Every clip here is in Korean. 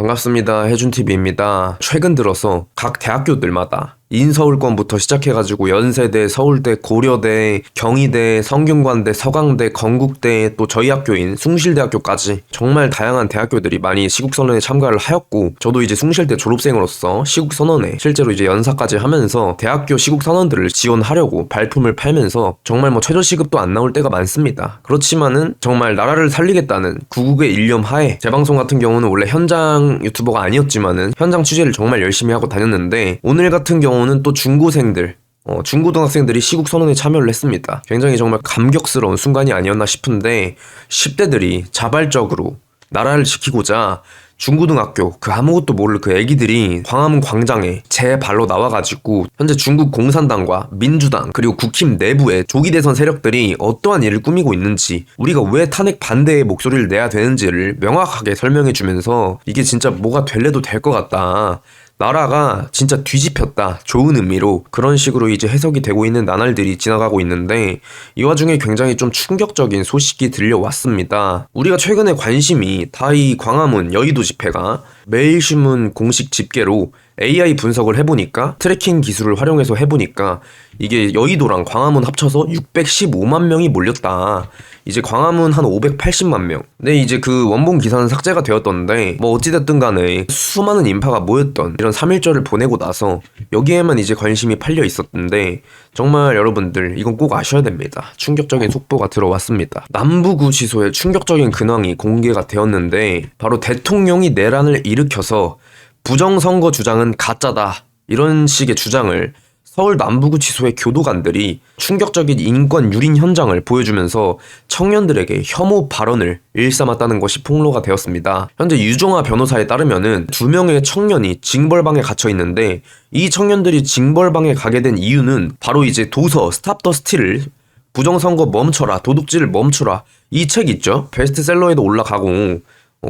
반갑습니다. 해준TV입니다. 최근 들어서 각 대학교들마다 인서울권부터 시작해가지고 연세대, 서울대, 고려대, 경희대, 성균관대, 서강대, 건국대, 또 저희 학교인 숭실대학교까지 정말 다양한 대학교들이 많이 시국선언에 참가를 하였고 저도 이제 숭실대 졸업생으로서 시국선언에 실제로 이제 연사까지 하면서 대학교 시국선언들을 지원하려고 발품을 팔면서 정말 뭐 최저시급도 안 나올 때가 많습니다. 그렇지만은 정말 나라를 살리겠다는 구국의 일념 하에 재방송 같은 경우는 원래 현장 유튜버가 아니었지만은 현장 취재를 정말 열심히 하고 다녔는데 오늘 같은 경우 는 또 중고생들 어, 중고등학생들이 시국 선언에 참여를 했습니다. 굉장히 정말 감격스러운 순간이 아니었나 싶은데 10대들이 자발적으로 나라를 지키고자 중고등학교 그 아무것도 모를 그 애기들이 광화문 광장에 제 발로 나와가지고 현재 중국 공산당과 민주당 그리고 국힘 내부의 조기 대선 세력들이 어떠한 일을 꾸미고 있는지 우리가 왜 탄핵 반대의 목소리를 내야 되는지를 명확하게 설명해주면서 이게 진짜 뭐가 될래도 될 것 같다. 나라가 진짜 뒤집혔다. 좋은 의미로 그런 식으로 이제 해석이 되고 있는 나날들이 지나가고 있는데 이 와중에 굉장히 좀 충격적인 소식이 들려왔습니다. 우리가 최근에 관심이 다이 광화문 여의도 집회가 매일신문 공식 집계로 AI 분석을 해보니까 트래킹 기술을 활용해서 해보니까 이게 여의도랑 광화문 합쳐서 615만 명이 몰렸다. 이제 광화문 한 580만 명. 근데 이제 그 원본 기사는 삭제가 되었던데 뭐 어찌됐든 간에 수많은 인파가 모였던 이런 3일절을 보내고 나서 여기에만 이제 관심이 팔려 있었는데 정말 여러분들 이건 꼭 아셔야 됩니다. 충격적인 속보가 들어왔습니다. 남부구치소의 충격적인 근황이 공개가 되었는데 바로 대통령이 내란을 일으 켜서 부정선거 주장은 가짜다. 이런 식의 주장을 서울 남부구치소의 교도관들이 충격적인 인권 유린 현장을 보여주면서 청년들에게 혐오 발언을 일삼았다는 것이 폭로가 되었습니다. 현재 유종아 변호사에 따르면은 두 명의 청년이 징벌방에 갇혀 있는데 이 청년들이 징벌방에 가게 된 이유는 바로 이제 도서 스탑 더 스틸을 부정선거 멈춰라 도둑질을 멈춰라 이 책 있죠 베스트셀러에도 올라가고 어,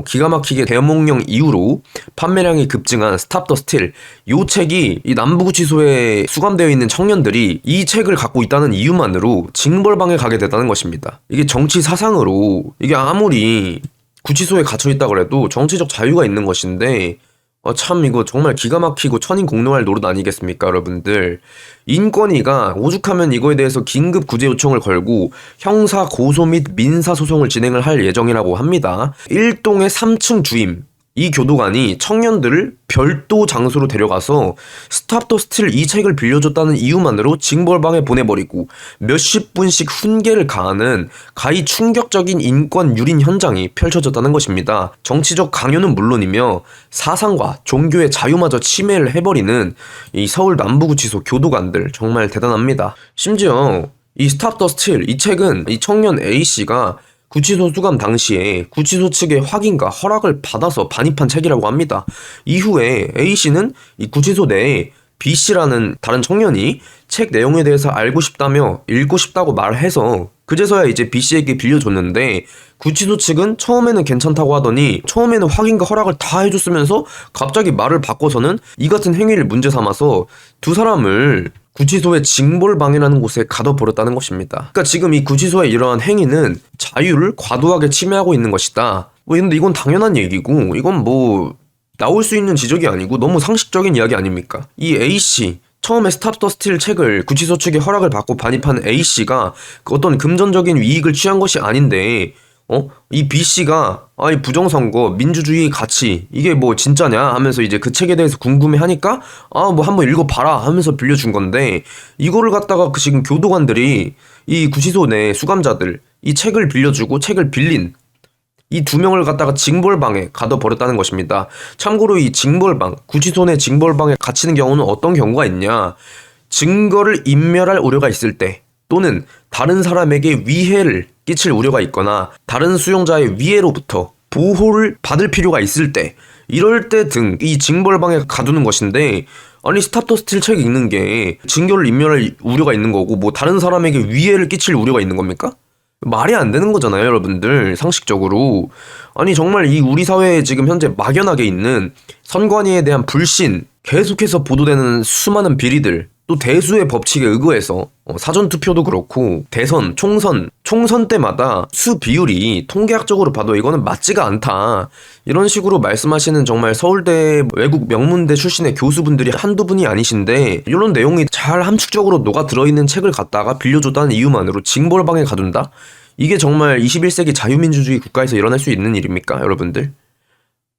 기가 막히게 대목령 이후로 판매량이 급증한 스탑 더 스틸 이 책이 이 남부구치소에 수감되어 있는 청년들이 이 책을 갖고 있다는 이유만으로 징벌방에 가게 됐다는 것입니다. 이게 정치 사상으로 이게 아무리 구치소에 갇혀 있다 그래도 정치적 자유가 있는 것인데 어, 참 이거 정말 기가 막히고 천인 공노할 노릇 아니겠습니까 여러분들? 인권위가 오죽하면 이거에 대해서 긴급 구제 요청을 걸고 형사 고소 및 민사 소송을 진행을 할 예정이라고 합니다. 일동의 3층 주임 이 교도관이 청년들을 별도 장소로 데려가서 스탑 더 스틸 이 책을 빌려줬다는 이유만으로 징벌방에 보내버리고 몇십 분씩 훈계를 가하는 가히 충격적인 인권 유린 현장이 펼쳐졌다는 것입니다. 정치적 강요는 물론이며 사상과 종교의 자유마저 침해를 해버리는 이 서울 남부구치소 교도관들 정말 대단합니다. 심지어 이 스탑 더 스틸 이 책은 이 청년 A씨가 구치소 수감 당시에 구치소 측의 확인과 허락을 받아서 반입한 책이라고 합니다. 이후에 A씨는 이 구치소 내에 B씨라는 다른 청년이 책 내용에 대해서 알고 싶다며 읽고 싶다고 말해서 그제서야 이제 B씨에게 빌려줬는데 구치소 측은 처음에는 괜찮다고 하더니 처음에는 확인과 허락을 다 해줬으면서 갑자기 말을 바꿔서는 이 같은 행위를 문제 삼아서 두 사람을 구치소의 징벌방이라는 곳에 가둬버렸다는 것입니다. 그러니까 지금 이 구치소의 이러한 행위는 자유를 과도하게 침해하고 있는 것이다. 뭐 근데 이건 당연한 얘기고 이건 뭐 나올 수 있는 지적이 아니고 너무 상식적인 이야기 아닙니까? 이 A씨 처음에 스탑 더 스틸 책을 구치소 측의 허락을 받고 반입한 A씨가 그 어떤 금전적인 이익을 취한 것이 아닌데 어? 이 B씨가 아이 부정선거 민주주의 가치 이게 뭐 진짜냐 하면서 이제 그 책에 대해서 궁금해 하니까 아 뭐 한번 읽어봐라 하면서 빌려준 건데 이거를 갖다가 그 지금 교도관들이 이 구치소 내 수감자들 이 책을 빌려주고 책을 빌린 이 두 명을 갖다가 징벌방에 가둬버렸다는 것입니다. 참고로 이 징벌방, 구치소 내 징벌방에 갇히는 경우는 어떤 경우가 있냐. 증거를 인멸할 우려가 있을 때 또는 다른 사람에게 위해를 끼칠 우려가 있거나 다른 수용자의 위해로부터 보호를 받을 필요가 있을 때 이럴 때 등 이 징벌방에 가두는 것인데 아니 스탑 더 스틸 책 읽는 게 증거를 인멸할 우려가 있는 거고 뭐 다른 사람에게 위해를 끼칠 우려가 있는 겁니까? 말이 안 되는 거잖아요, 여러분들. 상식적으로. 아니, 정말 이 우리 사회에 지금 현재 막연하게 있는 선관위에 대한 불신, 계속해서 보도되는 수많은 비리들, 또 대수의 법칙에 의거해서 어, 사전 투표도 그렇고 대선, 총선, 총선 때마다 수 비율이 통계학적으로 봐도 이거는 맞지가 않다. 이런 식으로 말씀하시는 정말 서울대 외국 명문대 출신의 교수분들이 한두 분이 아니신데 이런 내용이 잘 함축적으로 녹아 들어있는 책을 갖다가 빌려줬다는 이유만으로 징벌방에 가둔다? 이게 정말 21세기 자유민주주의 국가에서 일어날 수 있는 일입니까, 여러분들?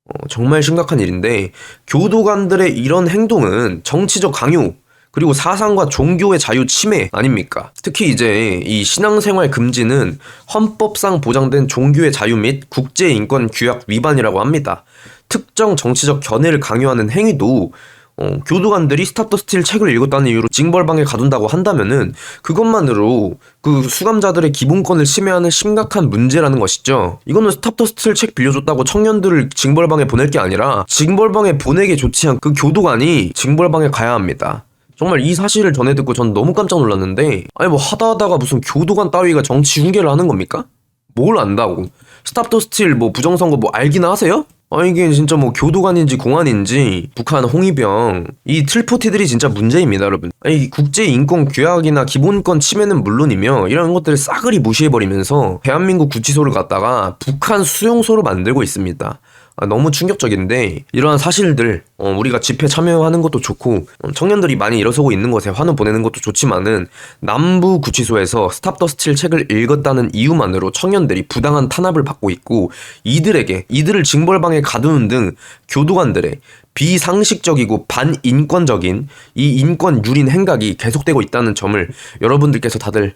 어, 정말 심각한 일인데 교도관들의 이런 행동은 정치적 강요 그리고 사상과 종교의 자유 침해 아닙니까? 특히 이제 이 신앙생활 금지는 헌법상 보장된 종교의 자유 및 국제인권 규약 위반이라고 합니다. 특정 정치적 견해를 강요하는 행위도 어, 교도관들이 스탑 더 스틸 책을 읽었다는 이유로 징벌방에 가둔다고 한다면은 그것만으로 그 수감자들의 기본권을 침해하는 심각한 문제라는 것이죠. 이거는 스탑 더 스틸 책 빌려줬다고 청년들을 징벌방에 보낼 게 아니라 징벌방에 보내기 좋지 않은 그 교도관이 징벌방에 가야 합니다. 정말 이 사실을 전해 듣고 전 너무 깜짝 놀랐는데 아니 뭐 하다 하다가 무슨 교도관 따위가 정치 흉계를 하는 겁니까? 뭘 안다고? 스탑 더 스틸 뭐 부정선거 뭐 알기나 하세요? 아 이게 진짜 뭐 교도관인지 공안인지 북한 홍위병 이 틀포티들이 진짜 문제입니다 여러분 아니 국제 인권 규약이나 기본권 침해는 물론이며 이런 것들을 싸그리 무시해버리면서 대한민국 구치소를 갖다가 북한 수용소로 만들고 있습니다 아, 너무 충격적인데 이러한 사실들 어, 우리가 집회 참여하는 것도 좋고 어, 청년들이 많이 일어서고 있는 것에 환호 보내는 것도 좋지만은 남부 구치소에서 스탑 더 스틸 책을 읽었다는 이유만으로 청년들이 부당한 탄압을 받고 있고 이들에게 이들을 징벌방에 가두는 등 교도관들의 비상식적이고 반인권적인 이 인권 유린 행각이 계속되고 있다는 점을 여러분들께서 다들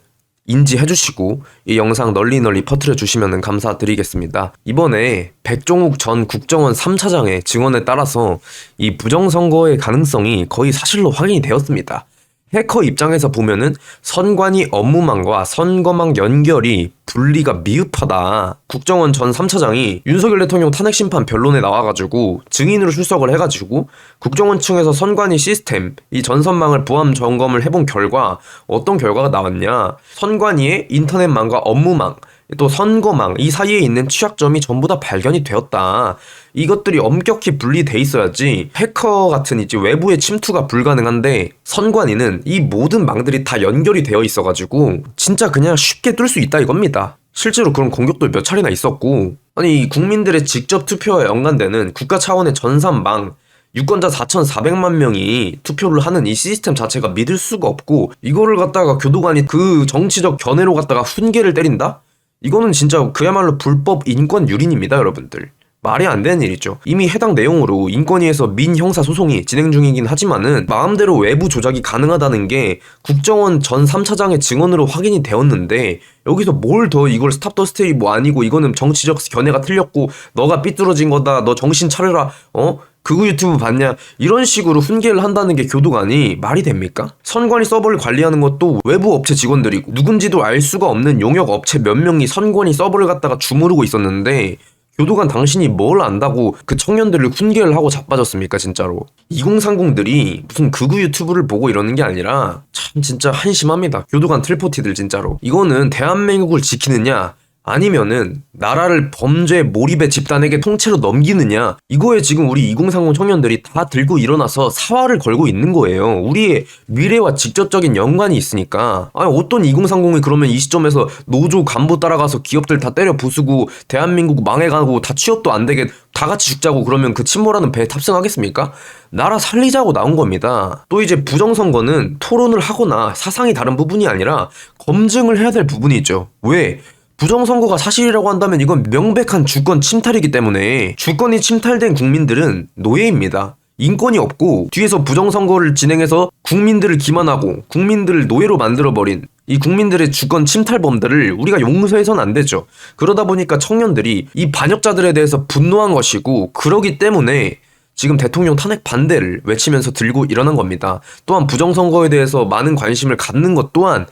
인지해 주시고 이 영상 널리 널리 퍼뜨려 주시면 감사드리겠습니다. 이번에 백종욱 전 국정원 3차장의 증언에 따라서 이 부정선거의 가능성이 거의 사실로 확인이 되었습니다. 해커 입장에서 보면은 선관위 업무망과 선거망 연결이 분리가 미흡하다. 국정원 전 3차장이 윤석열 대통령 탄핵 심판 변론에 나와가지고 증인으로 출석을 해가지고 국정원 층에서 선관위 시스템, 이 전선망을 부함 점검을 해본 결과 어떤 결과가 나왔냐. 선관위의 인터넷망과 업무망, 또 선거망 이 사이에 있는 취약점이 전부 다 발견이 되었다. 이것들이 엄격히 분리돼 있어야지 해커 같은 이제 외부의 침투가 불가능한데 선관위는 이 모든 망들이 다 연결이 되어 있어가지고 진짜 그냥 쉽게 뚫을 수 있다 이겁니다. 실제로 그런 공격도 몇 차례나 있었고 아니 국민들의 직접 투표와 연관되는 국가 차원의 전산망 유권자 4,400만 명이 투표를 하는 이 시스템 자체가 믿을 수가 없고 이거를 갖다가 교도관이 그 정치적 견해로 갖다가 훈계를 때린다? 이거는 진짜 그야말로 불법 인권 유린입니다, 여러분들. 말이 안 되는 일이죠. 이미 해당 내용으로 인권위에서 민 형사 소송이 진행 중이긴 하지만은 마음대로 외부 조작이 가능하다는 게 국정원 전 3차장의 증언으로 확인이 되었는데 여기서 뭘 더 이걸 스탑 더 스테이 뭐 아니고 이거는 정치적 견해가 틀렸고 너가 삐뚤어진 거다 너 정신 차려라 어 그거 유튜브 봤냐? 이런 식으로 훈계를 한다는 게 교도관이 말이 됩니까? 선관위 서버를 관리하는 것도 외부 업체 직원들이고 누군지도 알 수가 없는 용역 업체 몇 명이 선관위 서버를 갖다가 주무르고 있었는데 교도관 당신이 뭘 안다고 그 청년들을 훈계를 하고 자빠졌습니까 진짜로? 2030들이 무슨 극우 유튜브를 보고 이러는 게 아니라 참 진짜 한심합니다. 교도관 틀포티들 진짜로. 이거는 대한민국을 지키느냐 아니면은 나라를 범죄 몰입의 집단에게 통째로 넘기느냐 이거에 지금 우리 2030 청년들이 다 들고 일어나서 사활을 걸고 있는 거예요 우리의 미래와 직접적인 연관이 있으니까 아니 어떤 2030이 그러면 이 시점에서 노조 간부 따라가서 기업들 다 때려 부수고 대한민국 망해가고 다 취업도 안 되게 다 같이 죽자고 그러면 그 침몰하는 배에 탑승하겠습니까? 나라 살리자고 나온 겁니다. 또 이제 부정선거는 토론을 하거나 사상이 다른 부분이 아니라 검증을 해야 될 부분이죠. 왜? 부정선거가 사실이라고 한다면 이건 명백한 주권 침탈이기 때문에 주권이 침탈된 국민들은 노예입니다. 인권이 없고 뒤에서 부정선거를 진행해서 국민들을 기만하고 국민들을 노예로 만들어버린 이 국민들의 주권 침탈범들을 우리가 용서해서는 안 되죠. 그러다 보니까 청년들이 이 반역자들에 대해서 분노한 것이고 그러기 때문에 지금 대통령 탄핵 반대를 외치면서 들고 일어난 겁니다. 또한 부정선거에 대해서 많은 관심을 갖는 것 또한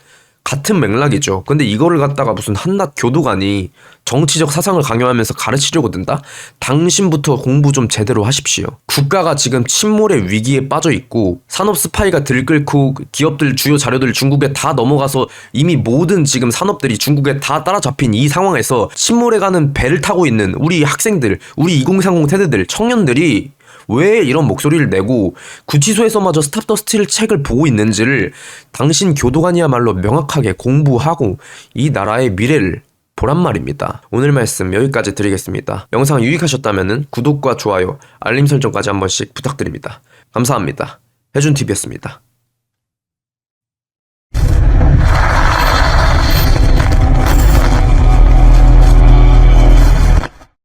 같은 맥락이죠. 근데 이거를 갖다가 무슨 한낱 교도관이 정치적 사상을 강요하면서 가르치려고 든다? 당신부터 공부 좀 제대로 하십시오. 국가가 지금 침몰의 위기에 빠져 있고 산업 스파이가 들끓고 기업들 주요 자료들 중국에 다 넘어가서 이미 모든 지금 산업들이 중국에 다 따라잡힌 이 상황에서 침몰해 가는 배를 타고 있는 우리 학생들, 우리 2030 세대들, 청년들이 왜 이런 목소리를 내고 구치소에서마저 스탑 더 스틸 책을 보고 있는지를 당신 교도관이야말로 명확하게 공부하고 이 나라의 미래를 보란 말입니다. 오늘 말씀 여기까지 드리겠습니다. 영상 유익하셨다면 구독과 좋아요, 알림 설정까지 한 번씩 부탁드립니다. 감사합니다. 해준TV였습니다.